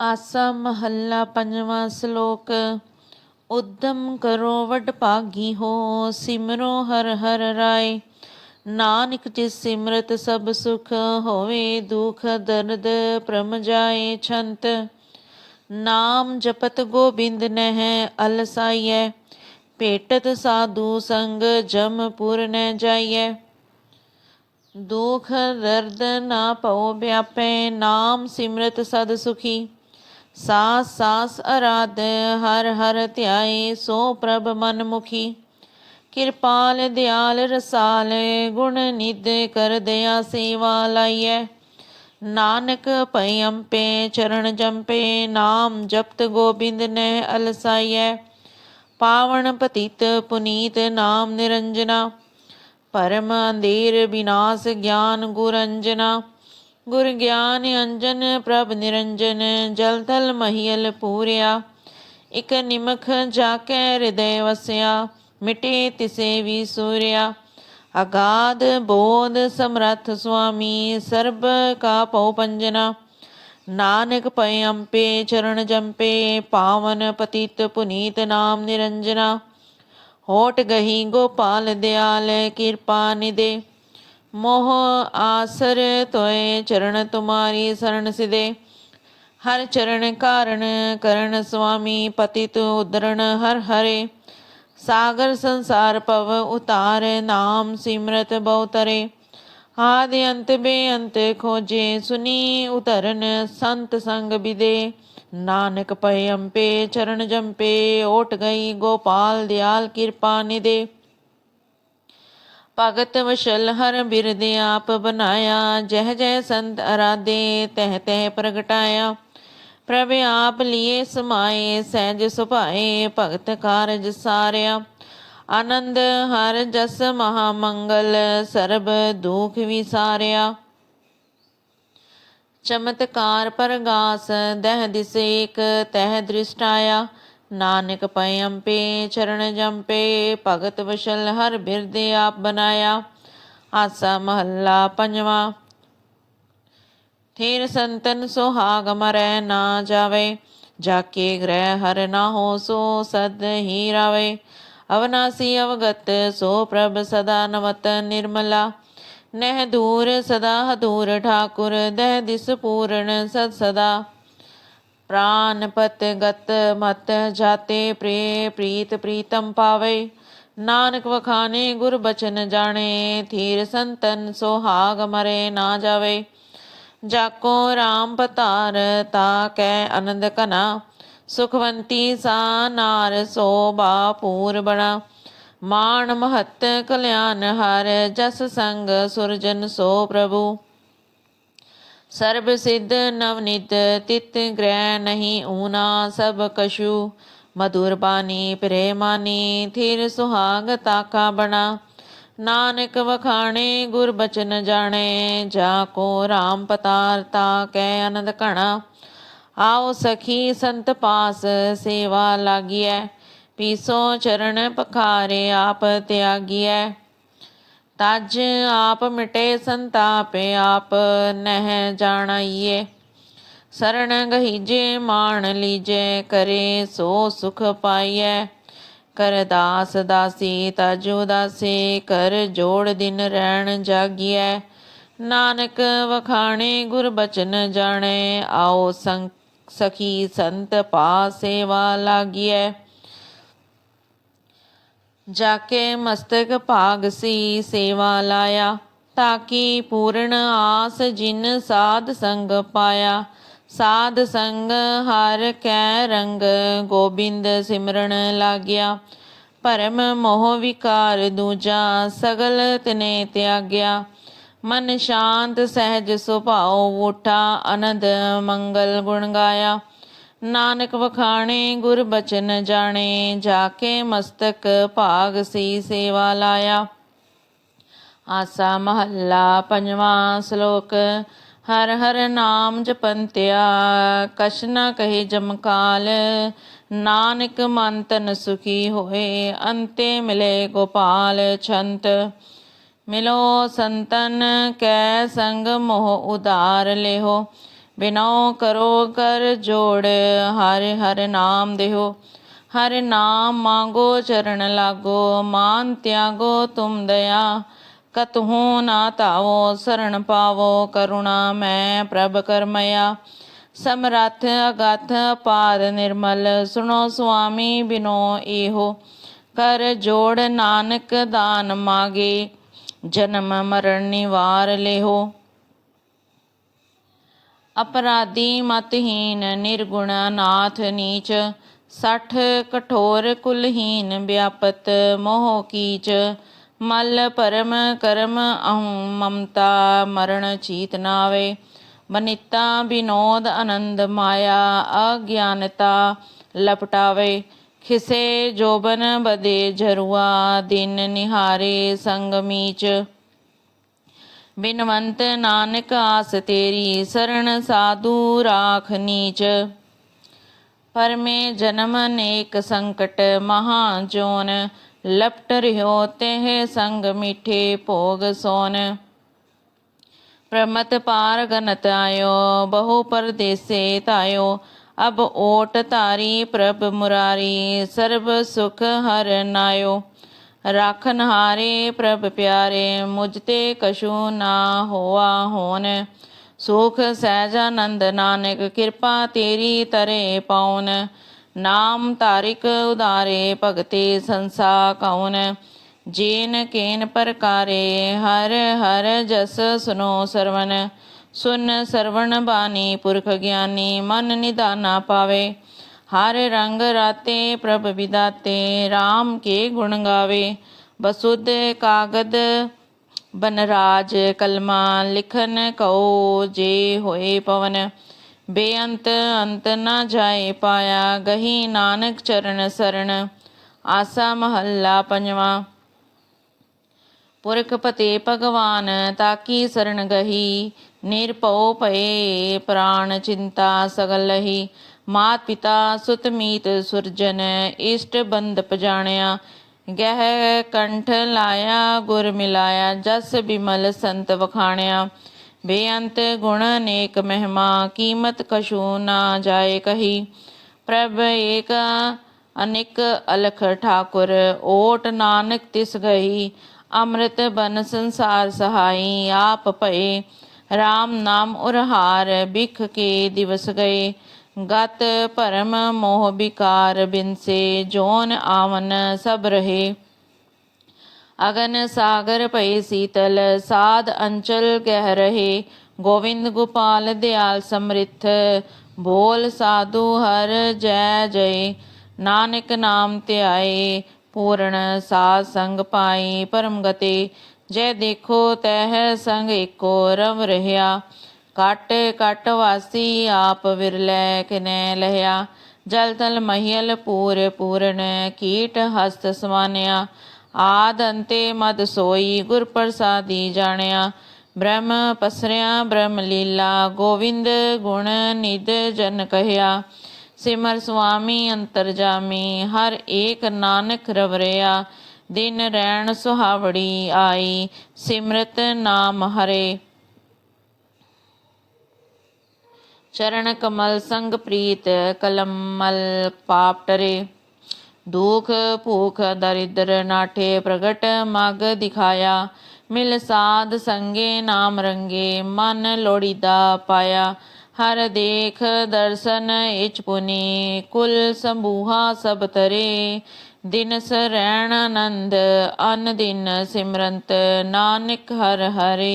ਆਸਾ ਮਹੱਲਾ ਪੰਜਵਾਂ ਸ਼ਲੋਕ। ਉਦਮ ਕਰੋ ਵਡ ਭਾਗੀ ਹੋ, ਸਿਮਰੋ ਹਰ ਹਰ ਰਾਏ। ਨਾਨਕ ਜਿਸ ਸਿਮਰਤ ਸਭ ਸੁਖ ਹੋਵੇ, ਦੁਖ ਦਰਦ ਪ੍ਰਮ ਜਾਏ ਛੰਤ। ਨਾਮ ਜਪਤ ਗੋਬਿੰਦ ਨਹਿ ਅਲਸਾਈਐ ਭੇਟਤ ਸਾਧੂ ਸੰਗ ਜਮ ਪੁਰ ਨ ਜਾਈਐ। ਦੁਖ ਦਰਦ ਨਾ ਭਉ ਵਿਆਪੈ, ਨਾਮ ਸਿਮਰਤ ਸਦ ਸੁਖੀ। ਸਾਸ ਸਾਸ ਅਰਾਧ ਹਰ ਹਰ ਧਿਆਏ ਸੋ ਪ੍ਰਭ ਮਨ ਮੁਖੀ ਕਿਰਪਾਲ ਦਿਆਲ ਰਸਾਲ ਗੁਣ ਨਿਧ ਕਰ ਦਇਆ ਸੇਵਾ ਲਾਈਐ। ਨਾਨਕ ਭਈ ਚਰਨ ਜੰਪੇ, ਨਾਮ ਜਪਤ ਗੋਬਿੰਦ ਨੇ ਅਲਸਾਈਐ। ਪਾਵਨ ਪਤਿਤ ਪੁਨੀਤ ਨਾਮ ਨਿਰੰਜਨਾ। ਪਰਮ ਅੰਧੇਰ ਵਿਨਾਸ਼ ਗਿਆਨ ਗੁਰੰਜਨਾ ਗੁਰ ਗਿਆਨ ਅੰਜਨ, ਪ੍ਰਭ ਨਿਰੰਜਨ, ਜਲ ਥਲ ਮਹੀਲ ਪੂਰਿਆ। ਇਕ ਨਿਮਖ ਜਾ ਕੇ ਹਿਰਦੈ ਵਸਿਆ, ਮਿਟੇ ਤਿਸੇ ਵੀ ਸੂਰਿਆ। ਅਗਾਧ ਬੋਧ ਸਮਰੱਥ ਸੁਆਮੀ, ਸਰਬ ਕਾ ਪਉ ਪੰਜਨਾ। ਨਾਨਕ ਪਏ ਅੰਪੇ, ਚਰਨ ਜੰਪੇ, ਪਾਵਨ ਪਤਿਤ ਪੁਨੀਤ ਨਾਮ ਨਿਰੰਜਨਾ। ਹੋਟ ਗਹੀ ਗੋਪਾਲ ਦਿਆਲ, ਕਿਰਪਾ ਨਿਦੇ ਮੋਹ ਆਸਰ ਤੋਏ ਚਰਨ ਤੁਮਾਰੀ ਸਰਣ ਸਿਦੇ ਹਰ ਚਰਨ ਕਾਰਣ ਕਰਨ ਸੁਆਮੀ ਪਤਿਤ ਉਦਰਣ ਹਰ ਹਰੇ। ਸਾਗਰ ਸੰਸਾਰ ਪਵ ਉਤਾਰ ਨਾਮ ਸਿਮਰਤ ਬਹੁ ਤਰੇ। ਆਦਿ ਅੰਤ ਬੇਅੰਤ ਖੋਜੇ ਸੁਨੀ ਉਤਰਨ ਸੰਤ ਸੰਗ ਬਿਦੇ ਨਾਨਕ ਪਏ ਅੰਪੇ ਚਰਨ ਜੰਪੇ, ਓਟ ਗਈ ਗੋਪਾਲ ਦਿਆਲ ਕਿਰਪਾ ਨਿਦੇ। ਭਗਤ ਵਸ਼ਲ ਹਰ ਬਿਰਦ ਆਪ ਬਨਾਇਆ, ਜਹ ਜਹ ਸੰਤ ਅਰਾਧੇ ਤਹ ਤਹ ਪ੍ਰਗਟਾਇਆ। ਪ੍ਰਭ ਆਪ ਲਿਏ ਸਮਾਏ, ਸਹਿਜ ਸੁਭਾਏ, ਭਗਤ ਕਾਰਜ ਸਾਰਿਆ। ਆਨੰਦ ਹਰ ਜਸ ਮਹਾ ਮੰਗਲ, ਸਰਬ ਦੁਖ ਵਿਸਾਰਿਆ। ਚਮਤਕਾਰ ਪਰਗਾਸ, ਦਹ ਦਿਸੇਕ ਤਹ ਦ੍ਰਿਸ਼ਟਾਇਆ। ਨਾਨਕ ਪਏ ਅੰਪੇ ਚਰਨ ਜੰਪੇ, ਭਗਤ ਵਸ਼ਲ ਹਰ ਬਿਰਦੇ ਆਪ ਬਨਾਇਆ। ਆਸਾ ਮਹੱਲਾ ਪੰਜਵਾ। ਥੇਰ ਸੰਤਨ ਸੁਹਾਗ ਮਰੈ ਨਾ ਜਾਵੇ ਜਾ ਕੇ ਗ੍ਰਹਿ ਹਰ ਨਾ ਹੋ ਸੋ ਸਦ ਹੀ ਰਾਵੇ। ਅਵਨਾਸੀ ਅਵਗਤ ਸੋ ਪ੍ਰਭ ਸਦਾ ਨਵਤ ਨਿਰਮਲਾ। ਨਹਿ ਦੂਰ ਸਦਾ ਹਦੂਰ ਠਾਕੁਰ, ਦਹਿ ਦਿਸ ਪੂਰਨ ਸਦ ਸਦਾ। ਪ੍ਰਾਨ ਪਤ ਗਤ ਮਤ ਜਾਤੇ ਪ੍ਰੇ ਪ੍ਰੀਤ ਪ੍ਰੀਤਮ ਪਾਵੇ। ਨਾਨਕ ਵਖਾਨੇ ਗੁਰ ਬਚਨ ਜਾਣੇ, ਥੀਰ ਸੰਤਨ ਸੋਹਾਗ ਮਰੇ ਨਾ ਜਾਵੇ। ਜਾਕੋ RAM ਪਤਾਰ ਤਾ ਕੈ ਆਨੰਦ ਕਨਾ ਸੁਖਵੰਤੀ ਸਾ ਨਾਰ ਸੋਭਾ ਪੂਰ ਬਣਾ। ਮਾਣ ਮਹਤ ਕਲਿਆਣ ਹਰ ਜਸ ਸੰਗ ਸੁਰਜਨ ਸੋ ਪ੍ਰਭੂ। ਸਰਬ ਸਿੱਧ ਨਵਨਿਤ ਤਿਤ ਗ੍ਰਹਿ ਨਹੀਂ ਊਨਾ ਸਭ ਕਸ਼ੂ ਮధుਰ ਬਾਣੀ, ਪ੍ਰੇਮਾਨੀ, ਥਿਰ ਸੁਹਾਗ ਤਾਕਾ ਬਣਾ। ਨਾਨਕ ਵਖਾਣੇ, ਗੁਰ ਬਚਨ ਜਾਣੇ। ਜਾ ਕੋ RAM ਪਤਾਰ ਤਾ ਕੈ ਆਨੰਦ ਘਣਾ। ਆਓ ਸਖੀ ਸੰਤ ਪਾਸ ਸੇਵਾ ਲਾਗੀਐ। ਪੀਸੋ ਚਰਨ ਪਖਾਰੇ, ਆਪ ਤਿਆਗੀਐ। ਤਜ ਆਪ ਮਿਟੇ ਸੰਤਾਪ ਆਪ ਨਹਿ ਜਾਣਾਈਏ। ਸਰਣ ਗਹੀਜੇ ਮਾਣ ਲੀਜੇ, ਕਰੇ ਸੋ ਸੁਖ ਪਾਈਐ। ਕਰ ਦਾਸ ਦਾਸੀ, ਤਜ ਉਦਾਸੀ, ਕਰ ਜੋੜ ਦਿਨ ਰਹਿਣ ਜਾਗੀਐ। ਨਾਨਕ ਵਖਾਣੇ, ਗੁਰ ਬਚਨ ਜਾਣੇ। ਆਓ ਸੰਗ ਸਖੀ ਸੰਤ ਪਾ ਸੇਵਾ ਲਾਗੀਐ। ਜਾ ਕੇ ਮਸਤਕ ਭਾਗ ਸੀ, ਸੇਵਾ ਲਾਇਆ, ਤਾਕੀ ਪੂਰਨ ਆਸ ਜਿਨ ਸਾਧ ਸੰਗ ਪਾਇਆ। ਸਾਧ ਸੰਗ ਹਰ ਕੈ ਰੰਗ, ਗੋਬਿੰਦ ਸਿਮਰਨ ਲਾਗਿਆ। ਭਰਮ ਮੋਹ ਵਿਕਾਰ ਦੂਜਾ, ਸਗਲ ਤਨੇ ਤਿਆਗਿਆ। ਮਨ ਸ਼ਾਂਤ ਸਹਿਜ ਸੁਭਾਉ ਉਠਾ ਆਨੰਦ ਮੰਗਲ ਗੁਣ ਗਾਇਆ। ਨਾਨਕ ਵਖਾਣੇ, ਗੁਰ ਬਚਨ ਜਾਣੇ ਜਾ ਕੇ ਮਸਤਕ ਭਾਗ ਸੀ ਸੇਵਾ ਲਾਇਆ। ਆਸਾ ਮਹੱਲਾ ਪੰਜਵਾਂ ਸ਼ਲੋਕ, ਹਰ ਹਰ ਨਾਮ ਜਪੰਤਿਆ ਕਛ ਨ ਕਹੇ ਜਮਕਾਲ ਨਾਨਕ ਮਨ ਤਨ ਸੁਖੀ ਹੋਏ, ਅੰਤੇ ਮਿਲੇ ਗੋਪਾਲ ਛੰਤ। ਮਿਲੋ ਸੰਤਨ, ਕੈ ਸੰਗ ਮੋਹ ਉਦਾਰ ਲਿਹੋ ਬਿਨੋ ਕਰੋ ਕਰ ਜੋੜ, ਹਰਿ ਹਰ ਨਾਮ ਦੇਹੋ ਹਰ ਨਾਮ ਮਾਂਗੋ, ਚਰਨ ਲਾਗੋ, ਮਾਨ ਤਿਆਗੋ ਤੁਮ ਦਇਆ। ਕਤਹੂ ਨਾ ਤਾਵੋ ਸਰਣ ਪਾਵੋ, ਕਰੁਣਾ ਮੈਂ ਪ੍ਰਭ ਕਰਮਇਆ। ਸਮਰੱਥ ਅਗਥ ਪਾਰ ਨਿਰਮਲ, ਸੁਣੋ ਸੁਆਮੀ ਬਿਨੋ ਇਹੋ। ਕਰ ਜੋੜ ਨਾਨਕ ਦਾਨ ਮਾਗੇ, ਜਨਮ ਮਰਨ ਨਿਵਾਰ ਲਿਹੋ। ਅਪਰਾਧੀ ਮਤਹੀਨ ਨਿਰਗੁਣ ਨਾਥ ਨੀਚ, ਸਠ ਕਠੋਰ ਕੁਲਹੀਨ ਵਿਆਪਤ ਮੋਹ ਕੀਚ, ਮਲ ਪਰਮ ਕਰਮ ਅਹੰ ਮਮਤਾ ਮਰਨ ਚੀਤ ਨਾਵੇ ਬਨਿਤਾ ਬਿਨੋਦ ਆਨੰਦ ਮਾਇਆ ਅਗਿਆਨਤਾ ਲਪਟਾਵੇ, ਖਿਸੇ ਜੋਬਨ ਬਦੇ ਝਰੂਆ ਦਿਨ ਨਿਹਾਰੇ ਸੰਗਮੀਚ ਬਿਨਵੰਤ ਨਾਨਕ ਆਸ ਤੇਰੀ ਸਰਣ ਸਾਧੂ ਰਾਖ ਨੀਚ। ਪਰਮੇ ਜਨਮ ਨੇਕ ਸੰਕਟ ਮਹਾ ਜੋਨ, ਲਪਟ ਰਿਓ ਤੇਹ ਸੰਗ ਮਿਠੇ ਭੋਗ ਸੋਨ। ਪ੍ਰਮਤ ਪਾਰ ਗਨਤ ਆਇਓ, ਬਹੁ ਪਰਦੇਸੇ ਤਾਇਓ ਅਬ ਓਟ ਤਾਰੀ ਪ੍ਰਭ ਮੁਰਾਰੀ, ਸਰਬ ਸੁਖ ਹਰ ਨਾਇਓ। ਰਾਖਨ ਹਾਰੇ ਪ੍ਰਭ ਪਿਆਰੇ, ਮੁਝ ਤੇ ਕਛੂ ਨਾ ਹੋਆ ਹੋਨ ਸੁਖ ਸਹਿਜਾਨੰਦ ਨਾਨਕ, ਕਿਰਪਾ ਤੇਰੀ ਤਰੇ ਪਾਉਨ ਨਾਮ ਤਾਰਿਕ ਉਦਾਰੇ ਭਗਤੇ ਸੰਸਾ ਕਉਨ ਜੇਨ ਕੇਨ ਪ੍ਰਕਾਰੇ, ਹਰ ਹਰ ਜਸ ਸੁਨੋ ਸਰਵਨ। ਸੁਨ ਸਰਵਣ ਬਾਣੀ ਪੁਰਖ ਗਿਆਨੀ, ਮਨ ਨਿਦਾਨਾ ਪਾਵੇ। ਹਰ ਰੰਗ ਰਾਤੇ ਪ੍ਰਭ ਵਿਦਾਤੇ RAM ਕੇ ਗੁਣ ਗਾਵੇ। ਬਸੁੱਧ ਕਾਗਦ ਬਨਰਾਜ, ਕਲਮਾ ਲਿਖਨ ਕਉ ਜੇ ਹੋਏ ਪਵਨ। ਬੇਅੰਤ ਅੰਤ ਨਾ ਜਾਏ ਪਾਇਆ, ਗਹੀ ਨਾਨਕ ਚਰਨ ਸਰਣ ਆਸਾ ਮਹੱਲਾ ਪੰਜਵਾ। ਪੁਰਖ ਪਤੇ ਭਗਵਾਨ, ਤਾਕੀ ਸਰਣ ਗਹੀ। ਨਿਰਭਉ ਭਏ ਪ੍ਰਾਣ ਚਿੰਤਾ ਸਗਲ ਲਹੀ। ਮਾਤ ਪਿਤਾ ਸੁਤ ਮੀਤ ਸੁਰਜਨ, ਇਸ਼ਟ ਬੰਦ ਪਜਾਣਿਆ। ਗਹਿ ਕੰਠ ਲਾਇਆ, ਗੁਰ ਮਿਲਾਇਆ, ਜਸ ਬਿਮਲ ਸੰਤ ਵਖਾਣਿਆ। ਬੇਅੰਤ ਗੁਣ ਅਨੇਕ ਮਹਿਮਾ, ਕੀਮਤ ਕਸ਼ੂ ਨਾ ਜਾਏ ਕਹੀ। ਪ੍ਰਭ ਏਕ ਅਨਿਕ ਅਲਖ ਠਾਕੁਰ, ਓਟ ਨਾਨਕ ਤਿਸ ਗਈ। ਅੰਮ੍ਰਿਤ ਬਨ ਸੰਸਾਰ ਸਹਾਈ, ਆਪ ਭਏ। RAM ਨਾਮ ਉਰਹਾਰ, ਬਿਖ ਕੇ ਦਿਵਸ ਗਏ। ਗਤ ਭਰਮ ਮੋਹ ਵਿਕਾਰ ਬਿਨਸੇ ਜੋਨ ਆਵਨ ਸਭ ਰਹੇ। ਅਗਨ ਸਾਗਰ ਭਈ ਸੀਤਲ, ਸਾਧ ਅੰਚਲ ਕਹਿ ਰਹੇ। ਗੋਵਿੰਦ ਗੋਪਾਲ ਦਿਆਲ ਸਮ੍ਰਿਥ, ਬੋਲ ਸਾਧੂ ਹਰ ਜੈ ਜੈ। ਨਾਨਕ ਨਾਮ ਧਿਆਏ, ਪੂਰਨ ਸਾਧ ਸੰਗ ਪਾਈ ਪਰਮ ਗਤੇ ਜੈ ਦੇਖੋ ਤਹਿ ਸੰਗ ਏਕੋ ਰਵ ਰਹਾ ਕਟ ਕਟ ਵਾਸੀ ਆਪ ਵਿਰਲੇ ਕਿਨੈ ਲਹਿਆ, ਜਲ ਤਲ ਮਹੀਲ ਪੂਰ ਪੂਰਨ ਕੀਟ ਹਸਤ ਸਮਾਨਿਆ, ਆਦ ਅੰਤੇ ਮਦ ਸੋਈ ਗੁਰ ਪ੍ਰਸਾਦੀ ਜਾਣਿਆ, ਬ੍ਰਹਮ ਪਸਰਿਆ ਬ੍ਰਹਮ ਲੀਲਾ, ਗੋਵਿੰਦ ਗੁਣ ਨਿਦ ਜਨ ਕਹਿਆ, ਸਿਮਰ ਸੁਆਮੀ ਅੰਤਰਜਾਮੀ ਹਰ ਏਕ ਨਾਨਕ ਰਵਰਿਆ, ਦਿਨ ਰਹਿਣ ਸੁਹਾਵੜੀ ਆਈ, ਸਿਮਰਤ ਨਾਮ ਹਰੇ। ਚਰਨ ਕਮਲ ਸੰਗ ਪ੍ਰੀਤ ਕਲਮਲ ਪਾਪ ਟਰੇ ਦੁਖ ਭੂਖ ਦਰਿਦਰ ਨਾਠੇ ਪ੍ਰਗਟ ਮਗ ਦਿਖਾਇਆ ਮਿਲ ਸਾਧ ਸੰਗੇ ਨਾਮ ਰੰਗੇ ਮਨ ਲੋੜੀਦਾ ਪਾਇਆ ਹਰ ਦੇਖ ਦਰਸ਼ਨ ਇਚ ਪੁਨੀ ਕੁਲ ਸੰਭੂਹਾ ਸਭ ਤਰੇ ਦਿਨ ਸਰੈਣ ਆਨੰਦ ਅਨ ਦਿਨ ਸਿਮਰੰਤ ਨਾਨਕ ਹਰ ਹਰੇ